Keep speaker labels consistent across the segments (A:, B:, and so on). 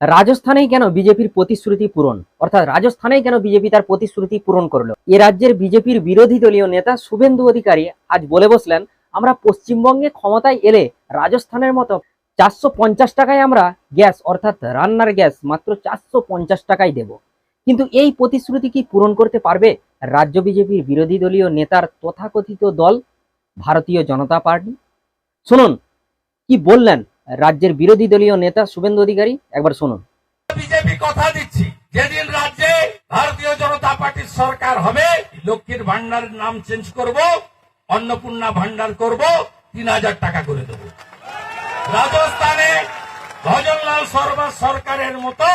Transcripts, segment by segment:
A: রাজস্থানেই কেন বিজেপির প্রতিশ্রুতি পূরণ? অর্থাৎ রাজস্থানেই কেন বিজেপি তার প্রতিশ্রুতি পূরণ করল? এ রাজ্যের বিজেপির বিরোধী দলীয় নেতা শুভেন্দু অধিকারী আজ বলে বসলেন, আমরা পশ্চিমবঙ্গে ক্ষমতায় এলে রাজস্থানের মতো চারশো পঞ্চাশ টাকায় আমরা গ্যাস, অর্থাৎ রান্নার গ্যাস, মাত্র চারশো পঞ্চাশ টাকায় দেব। কিন্তু এই প্রতিশ্রুতি কি পূরণ করতে পারবে রাজ্য বিজেপির বিরোধী দলীয় নেতার তথাকথিত দল, ভারতীয় জনতা পার্টি? শুনুন, কি বললেন? রাজ্যের বিরোধী দলীয় নেতা শুভেন্দু অধিকারী, একবার শুনুন।
B: বিজেপি কথা দিচ্ছি, যেদিন রাজ্যে ভারতীয় জনতা পার্টির সরকার হবে, লক্ষ্মীর ভান্ডারের নাম চেঞ্জ করব, অন্নপূর্ণা ভান্ডার করব, তিন হাজার টাকা করে দেব। রাজস্থানে ভজনলাল শর্মা সরকারের মতো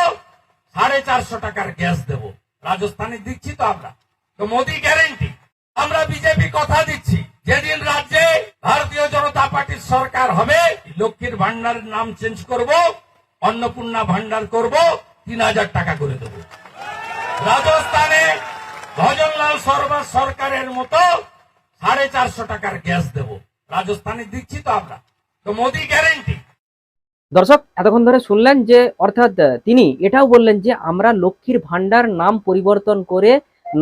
B: সাড়ে চারশো টাকার গ্যাস দেব। রাজস্থানে দিচ্ছি তো আমরা। তো মোদি গ্যারেন্টি আমরা বিজেপি কথা দিচ্ছি। যেদিন রাজ্যে ভারতীয় জনতা পার্টির সরকার হবে, লক্ষ্মীর ভান্ডারের নাম চেঞ্জ করব, অন্নপূর্ণা ভান্ডার করব, তিন হাজার টাকা করে দেব। রাজস্থানে ভজনলাল সরবার সরকারের মতো সাড়ে চারশো টাকার গ্যাস দেব। রাজস্থানে দিচ্ছি তো আমরা। তো মোদি গ্যারেন্টি
A: দর্শক, এতক্ষণ ধরে শুনলেন যে, অর্থাৎ তিনি এটাও বললেন যে, আমরা লক্ষ্মীর ভান্ডার নাম পরিবর্তন করে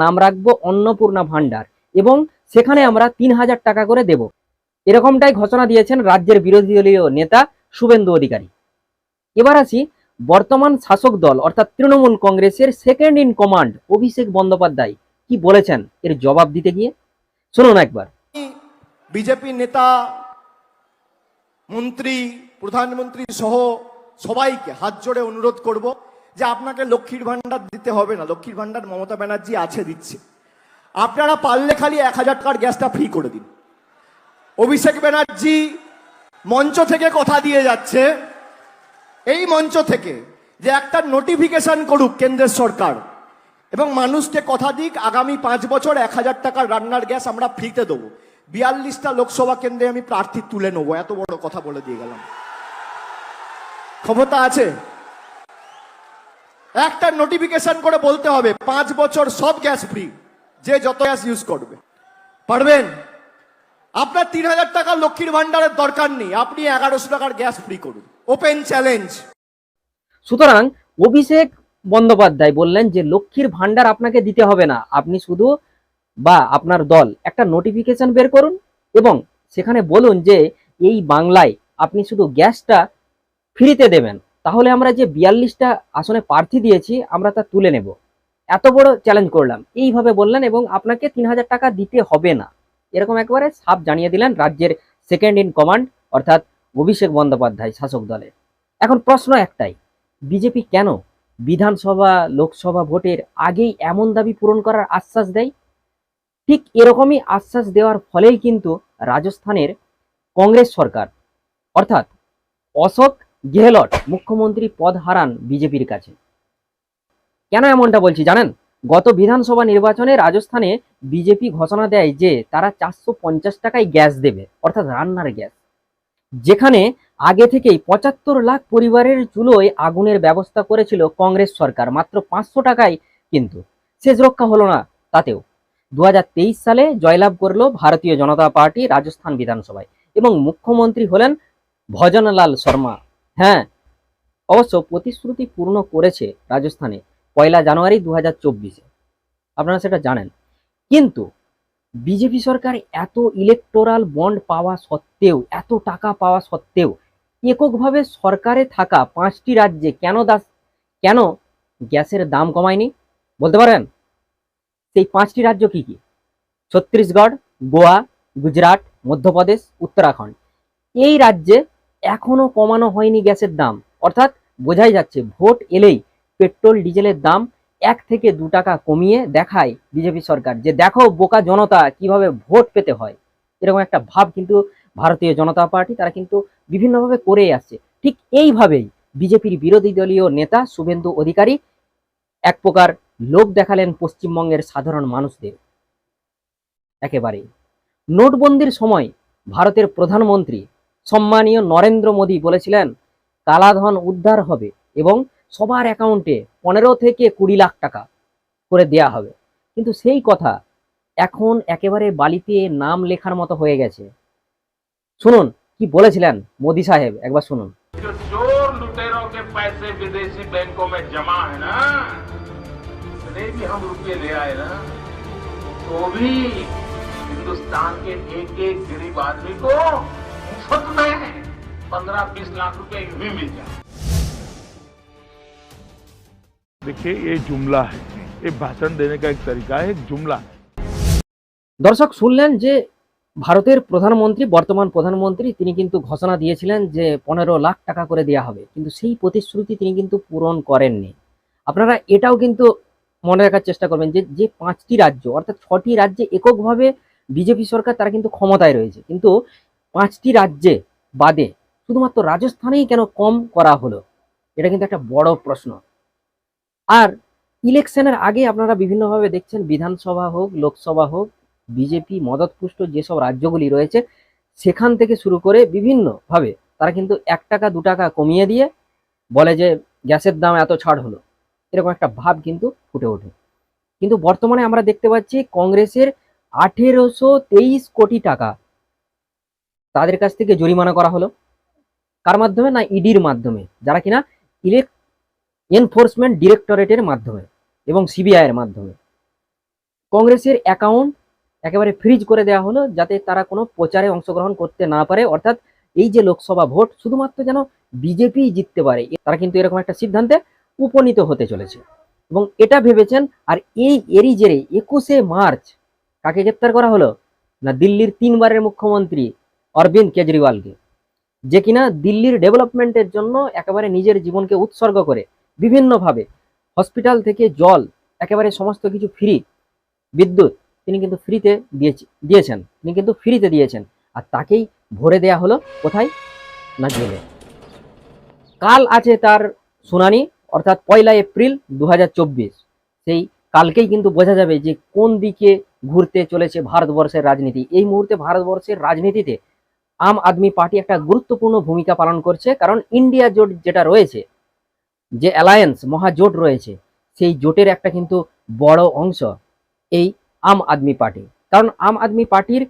A: নাম রাখব অন্নপূর্ণা ভান্ডার এবং সেখানে আমরা তিন হাজার টাকা করে দেব। এরকমটাই ঘোষণা দিয়েছেন রাজ্যের বিরোধী দলীয় নেতা শুভেন্দু অধিকারী। এবার আসি বর্তমান শাসক দল, অর্থাৎ তৃণমূল কংগ্রেসের second in command Abhishek Bandyopadhyay, কি বলেছেন? এর জবাব দিতে গিয়ে। শুনুন একবার।
C: বিজেপি নেতা, মন্ত্রী, প্রধানমন্ত্রী সহ সবাইকে হাত জোড়ে অনুরোধ করব যে আপনাকে লক্ষ্মীর ভান্ডার দিতে হবে না। লক্ষ্মীর ভান্ডার মমতা ব্যানার্জি আছে দিচ্ছে। আপনারা পারলে খালি এক হাজার টাকার গ্যাসটা ফ্রি করে দিন। অভিষেক ব্যানার্জি মঞ্চ থেকে কথা দিয়ে যাচ্ছে। এই মঞ্চ থেকে যে একটা নোটিফিকেশন করুক কেন্দ্রের সরকার এবং মানুষকে কথা দিক, আগামী পাঁচ বছর এক হাজার টাকার রান্নার গ্যাস আমরা ফ্রিতে দেবো। বিয়াল্লিশটা লোকসভা কেন্দ্রে আমি প্রার্থী তুলে নেব, এত বড় কথা বলে দিয়ে গেলাম। ক্ষমতা আছে? একটা নোটিফিকেশন করে বলতে হবে, পাঁচ বছর সব গ্যাস ফ্রি যে যত গ্যাস ইউজ করবে। পারবেন? আপনার তিন হাজার টাকা লক্ষ্মীর ভান্ডারের দরকার নেই। আপনি এগারোশো টাকার গ্যাস ফ্রি করুন। ওপেন চ্যালেঞ্জ
A: সুতরাং অভিষেক বন্দ্যোপাধ্যায় বললেন যে, লক্ষ্মীর ভান্ডার আপনাকে দিতে হবে না। আপনি শুধু বা আপনার দল একটা নোটিফিকেশন বের করুন এবং সেখানে বলুন যে, এই বাংলায় আপনি শুধু গ্যাসটা ফ্রিতে দেবেন। তাহলে আমরা যে বিয়াল্লিশটা আসনে প্রার্থী দিয়েছি, আমরা তা তুলে নেব। এত বড় চ্যালেঞ্জ করলাম। এইভাবে বললেন এবং আপনাকে তিন হাজার টাকা দিতে হবে না। এরকম একবারে সাপ জানিয়ে দিলেন রাজ্যের সেকেন্ড ইন কমান্ড অর্থাৎ অভিষেক বন্দ্যোপাধ্যায় শাসক দলে এখন প্রশ্ন একটাই, বিজেপি কেন বিধানসভা, লোকসভা ভোটের আগেই এমন দাবি পূরণ করার আশ্বাস দেয়? ঠিক এরকমই আশ্বাস দেওয়ার ফলেই কিন্তু রাজস্থানের কংগ্রেস সরকার, অর্থাৎ অশোক গেহলট মুখ্যমন্ত্রী পদ হারান বিজেপির কাছে। কেন এমনটা বলছি জানেন? গত বিধানসভা নির্বাচনে রাজস্থানে বিজেপি ঘোষণা দেয় যে তারা চারশো পঞ্চাশ টাকায় গ্যাস দেবে, অর্থাৎ রান্নার গ্যাস। যেখানে আগে থেকেই পঁচাত্তর লাখ পরিবারের চুলোয় আগুনের ব্যবস্থা করেছিল কংগ্রেস সরকার, মাত্র পাঁচশো টাকায় কিন্তু। শেষ রক্ষা হলো না তাতেও। দু হাজার তেইশ সালে জয়লাভ করল ভারতীয় জনতা পার্টি রাজস্থান বিধানসভায় এবং মুখ্যমন্ত্রী হলেন ভজনলাল শর্মা। হ্যাঁ অবশ্য প্রতিশ্রুতি পূর্ণ করেছে রাজস্থানে। পয়লা জানুয়ারি দু হাজার চব্বিশে। আপনারা সেটা জানেন। কিন্তু বিজেপি সরকার এত ইলেকটোরাল বন্ড পাওয়া সত্ত্বেও, এত টাকা পাওয়া সত্ত্বেও এককভাবে সরকারে থাকা পাঁচটি রাজ্যে কেন দাস কেন গ্যাসের দাম কমায়নি? বলতে পারেন? সেই পাঁচটি রাজ্য কি কি? ছত্তিশগড়, গোয়া, গুজরাট, মধ্যপ্রদেশ, উত্তরাখণ্ড। এই রাজ্যে এখনও কমানো হয়নি গ্যাসের দাম। অর্থাৎ বোঝাই যাচ্ছে, ভোট এলেই পেট্রোল, ডিজেলের দাম এক থেকে দু টাকা কমিয়ে দেখায় বিজেপি সরকার। যে দেখো বোকা জনতা কীভাবে ভোট পেতে হয়, এরকম একটা ভাব কিন্তু ভারতীয় জনতা পার্টি, তারা কিন্তু বিভিন্নভাবে করে আসছে। ঠিক এইভাবেই বিজেপির বিরোধী দলীয় নেতা শুভেন্দু অধিকারী এক প্রকার লোক দেখালেন পশ্চিমবঙ্গের সাধারণ মানুষদের। একেবারে নোটবন্দির সময় ভারতের প্রধানমন্ত্রী সম্মানীয় নরেন্দ্র মোদী বলেছিলেন, কালাধন উদ্ধার হবে এবং সবার অ্যাকাউন্টে পনেরো থেকে কুড়ি লাখ টাকা করে দেয়া হবে কিন্তু সেই কথা এখন একেবারে বালিতে নাম লেখার মতো হয়ে গেছে শুনুন কি বলেছিলেন মোদি সাহেব একবার শুনুন
D: जो चोर लुटेरों के पैसे विदेशी बैंकों में जमा है ना इतने भी हम रुपये ले आए ना तो भी हिंदुस्तान के एक एक गरीब आदमी को मुफ्त में पंद्रह बीस लाख रुपए यूं ही मिल जाए
E: देखिए ये जुमला है ये भाषण देने का एक तरीका है एक जुमला है
A: দর্শক শুনলেন যে ভারতের প্রধানমন্ত্রী বর্তমান প্রধানমন্ত্রী তিনি কিন্তু ঘোষণা দিয়েছিলেন যে পনেরো লাখ টাকা করে দেওয়া হবে কিন্তু সেই প্রতিশ্রুতি তিনি কিন্তু পূরণ করেননি আপনারা এটাও কিন্তু মনে রাখার চেষ্টা করবেন যে যে পাঁচটি রাজ্য অর্থাৎ ছটি রাজ্যে এককভাবে বিজেপি সরকার তারা কিন্তু ক্ষমতায় রয়েছে কিন্তু পাঁচটি রাজ্যে বাদে শুধুমাত্র রাজস্থানেই কেন কম করা হলো এটা কিন্তু একটা বড় প্রশ্ন আর ইলেকশনের আগে আপনারা বিভিন্নভাবে দেখছেন, বিধানসভা হোক, লোকসভা হোক, বিজেপি, মদতপুষ্ট যেসব রাজ্যগুলি রয়েছে, সেখান থেকে শুরু করে বিভিন্নভাবে তারা কিন্তু এক টাকা, দু টাকা কমিয়ে দিয়ে বলে যে গ্যাসের দাম এত ছাড় হলো। এরকম একটা ভাব কিন্তু ফুটে ওঠে। কিন্তু বর্তমানে আমরা দেখতে পাচ্ছি কংগ্রেসের আঠেরোশো তেইশ কোটি টাকা তাদের কাছ থেকে জরিমানা করা হলো। কার মাধ্যমে? না, ইডির মাধ্যমে। যারা কিনা ইলেক এনফোর্সমেন্ট ডিরেক্টরেটের মাধ্যমে এবং সিবিআই এর মাধ্যমে। কংগ্রেসের অ্যাকাউন্ট একেবারে ফ্রিজ করে দেওয়া হলো যাতে তারা কোনো প্রচারে অংশগ্রহণ করতে না পারে। অর্থাৎ এই যে লোকসভা ভোট, শুধুমাত্র যেন বিজেপি জিততে পারে, তারা কিন্তু এরকম একটা সিদ্ধান্তে উপনীত হতে চলেছে। এবং এটা ভেবেছেন, আর এই এরই জেরে একুশে মার্চ কাকে গ্রেপ্তার করা হলো? না, দিল্লির তিনবারের মুখ্যমন্ত্রী অরবিন্দ কেজরিওয়ালকে। যে কিনা দিল্লির ডেভেলপমেন্টের জন্য একেবারে নিজের জীবনকে উৎসর্গ করে বিভিন্নভাবে। হসপিটাল থেকে জল, একেবারে সমস্ত কিছু ফ্রি বিদ্যুৎ, তিনি কিন্তু ফ্রিতে দিয়েছে, দিয়েছেন। তিনি কিন্তু ফ্রিতে দিয়েছেন। আর তাকেই ভরে দেয়া হলো কোথায়? না জেলে কাল আছে তার শুনানি, অর্থাৎ পয়লা এপ্রিল দু হাজার চব্বিশ। সেই কালকেই কিন্তু বোঝা যাবে যে কোন দিকে ঘুরতে চলেছে ভারতবর্ষের রাজনীতি। এই মুহূর্তে ভারতবর্ষের রাজনীতিতে আম আদমি পার্টি একটা গুরুত্বপূর্ণ ভূমিকা পালন করছে, কারণ ইন্ডিয়া জোট যেটা রয়েছে যে অ্যালায়েন্স মহাজোট রয়েছে সেই জোটের একটা কিন্তু বড় অংশ এই আম আদমি পার্টি কারণ আম আদমি পার্টির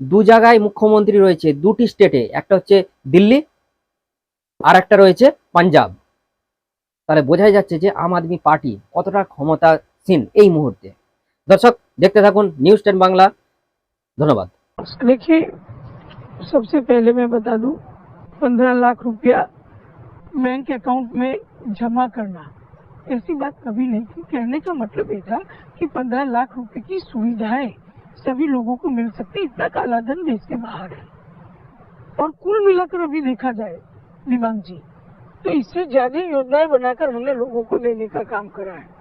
A: দু জায়গায় মুখ্যমন্ত্রী রয়েছে দুটি স্টেটে একটা হচ্ছে দিল্লি আর একটা রয়েছে পাঞ্জাব তাহলে বোঝাই যাচ্ছে যে আম আদমি পার্টি কতটা ক্ষমতাসীন এই মুহূর্তে দর্শক দেখতে থাকুন নিউজ টেন বাংলা ধন্যবাদ
F: देखिए सबसे पहले मैं बता दूं पंद्रह लाख रुपया बैंक अकाउंट में जमा करना। ऐसी बात कभी नहीं थी। कहने का मतलब ये था कि पंद्रह लाख रुपए की सुविधाएँ सभी लोगों को मिल सकती। इतना काला धन देश के बाहर है। और कुल मिलाकर अभी देखा जाए दिमाग जी तो इससे ज़्यादा योजनाएँ बनाकर हमने लोगों को लेने का काम करा है।